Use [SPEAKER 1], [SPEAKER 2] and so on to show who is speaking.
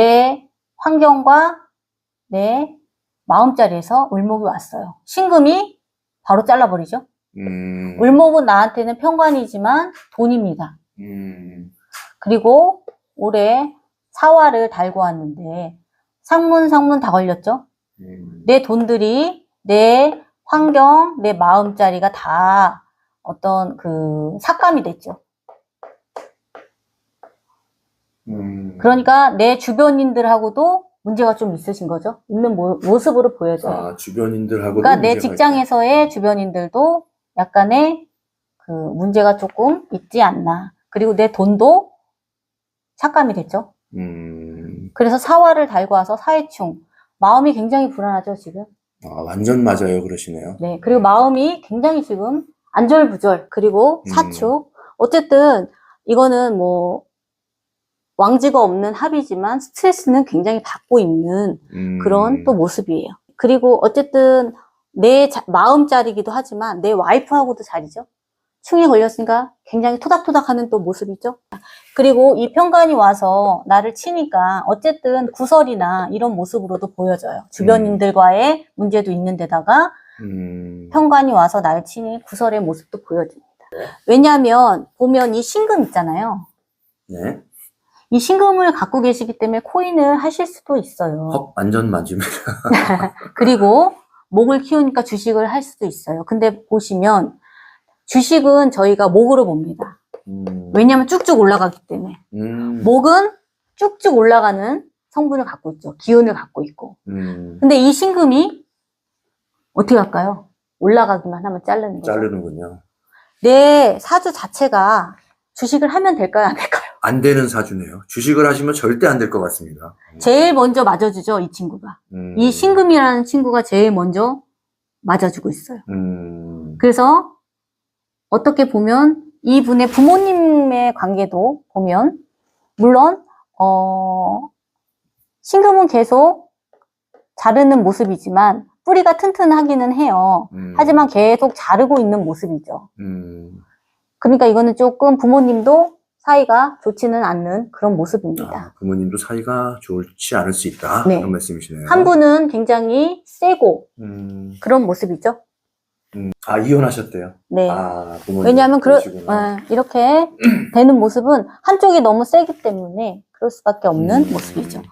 [SPEAKER 1] 내 환경과 내 마음자리에서 을목이 왔어요. 신금이 바로 잘라버리죠.
[SPEAKER 2] 음.
[SPEAKER 1] 을목은 나한테는 평관이지만 돈입니다.
[SPEAKER 2] 음.
[SPEAKER 1] 그리고 올해 사화를 달고 왔는데 상문, 상문 다 걸렸죠.
[SPEAKER 2] 음.
[SPEAKER 1] 내 돈들이 내 환경, 내 마음자리가 다 어떤 그 삭감이 됐죠.
[SPEAKER 2] 음.
[SPEAKER 1] 그러니까 내 주변인들하고도 문제가 좀 있으신 거죠. 있는 모, 모습으로 보여져요.
[SPEAKER 2] 아, 주변인들하고도
[SPEAKER 1] 그러니까 내 직장에서의 주변인들도 약간의 그 문제가 조금 있지 않나. 그리고 내 돈도 삭감이 됐죠.
[SPEAKER 2] 있다. 음.
[SPEAKER 1] 그래서 사화를 달고 와서 사회충. 마음이 굉장히 불안하죠, 지금.
[SPEAKER 2] 아, 완전 맞아요. 그러시네요.
[SPEAKER 1] 네. 그리고 마음이 굉장히 지금 안절부절. 그리고
[SPEAKER 2] 음.
[SPEAKER 1] 사축. 어쨌든 이거는 뭐 왕지가 없는 합이지만 스트레스는 굉장히 받고 있는
[SPEAKER 2] 음.
[SPEAKER 1] 그런 또 모습이에요. 그리고 어쨌든 내 자- 마음자리기도 하지만 내 와이프하고도 자리죠. 충이 걸렸으니까 굉장히 토닥토닥하는 또 모습이죠. 그리고 이 편관이 와서 나를 치니까 어쨌든 구설이나 이런 모습으로도 보여져요. 주변인들과의 문제도 있는데다가
[SPEAKER 2] 음.
[SPEAKER 1] 편관이 와서 날 치니 구설의 모습도 보여집니다. 왜냐하면 보면 이 신금 있잖아요.
[SPEAKER 2] 네.
[SPEAKER 1] 이 신금을 갖고 계시기 때문에 코인을 하실 수도 있어요.
[SPEAKER 2] 헉, 완전 맞으면.
[SPEAKER 1] 그리고 목을 키우니까 주식을 할 수도 있어요. 근데 보시면 주식은 저희가 목으로 봅니다.
[SPEAKER 2] 음.
[SPEAKER 1] 왜냐하면 쭉쭉 올라가기 때문에.
[SPEAKER 2] 음.
[SPEAKER 1] 목은 쭉쭉 올라가는 성분을 갖고 있죠. 기운을 갖고 있고.
[SPEAKER 2] 음.
[SPEAKER 1] 근데 이 신금이 어떻게 할까요? 올라가기만 하면 자르는 거죠.
[SPEAKER 2] 자르는군요.
[SPEAKER 1] 내 사주 자체가 주식을 하면 될까요? 안 될까요?
[SPEAKER 2] 안 되는 사주네요. 주식을 하시면 절대 안 될 것 같습니다.
[SPEAKER 1] 제일 먼저 맞아주죠, 이 친구가.
[SPEAKER 2] 음.
[SPEAKER 1] 이 신금이라는 친구가 제일 먼저 맞아주고 있어요.
[SPEAKER 2] 음.
[SPEAKER 1] 그래서 어떻게 보면 이분의 부모님의 관계도 보면 물론 어 신금은 계속 자르는 모습이지만 뿌리가 튼튼하기는 해요.
[SPEAKER 2] 음.
[SPEAKER 1] 하지만 계속 자르고 있는 모습이죠.
[SPEAKER 2] 음.
[SPEAKER 1] 그러니까 이거는 조금 부모님도 사이가 좋지는 않는 그런 모습입니다.
[SPEAKER 2] 아, 부모님도 사이가 좋지 않을 수 있다.
[SPEAKER 1] 네.
[SPEAKER 2] 그런 말씀이시네요.
[SPEAKER 1] 한 분은 굉장히 세고
[SPEAKER 2] 음.
[SPEAKER 1] 그런 모습이죠.
[SPEAKER 2] 음. 아, 이혼하셨대요.
[SPEAKER 1] 네.
[SPEAKER 2] 아, 부모님.
[SPEAKER 1] 왜냐하면 그러. 어, 이렇게 되는 모습은 한쪽이 너무 세기 때문에 그럴 수밖에 없는
[SPEAKER 2] 음.
[SPEAKER 1] 모습이죠.